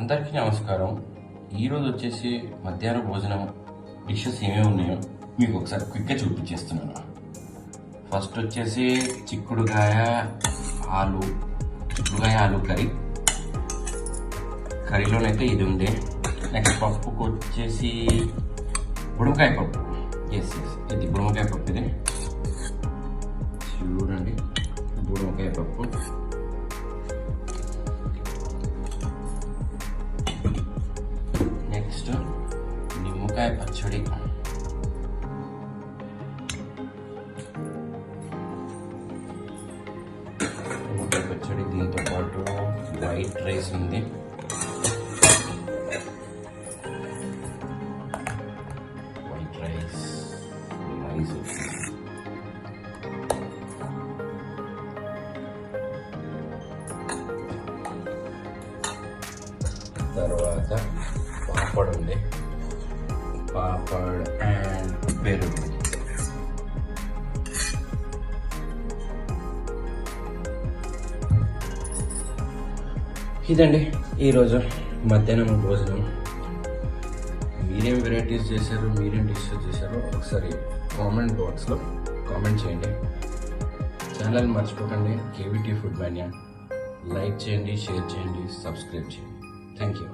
అందరికీ నమస్కారం. ఈరోజు వచ్చేసి మధ్యాహ్న భోజనం డిషెస్ ఏమేమి ఉన్నాయో మీకు ఒకసారి క్విక్గా చూపించేస్తున్నాను. ఫస్ట్ వచ్చేసి చిక్కుడుకాయ ఆలు చిక్కుడుగాయ ఆలు కర్రీ. కర్రీలోనైతే ఇది ఉంది. నెక్స్ట్ పప్పుకు వచ్చేసి బుడమకాయ పప్పు. ఎస్ ఎస్ ఇది బుడమకాయ పప్పు ఇది. చూడండి బుడమకాయ పప్పు. నిమ్మకాయ పచ్చడి నిమ్మకాయ పచ్చడి దీంతో పాటు వైట్ రైస్ ఉంది వైట్ రైస్ రైస్ తర్వాత పాపడ్ ఉంది పాపడ్ అండ్ పెరుగు ఇదండి ఈరోజు మధ్యాహ్నం భోజనం. మీరేం వెరైటీస్ చేశారు? మీరేం డిషెస్ చేశారో ఒకసారి కామెంట్ బాక్స్లో కామెంట్ చేయండి. ఛానల్ మర్చిపోకండి. కేవీటీ ఫుడ్ మాన్యా లైక్ చేయండి షేర్ చేయండి సబ్స్క్రైబ్ చేయండి. Thank you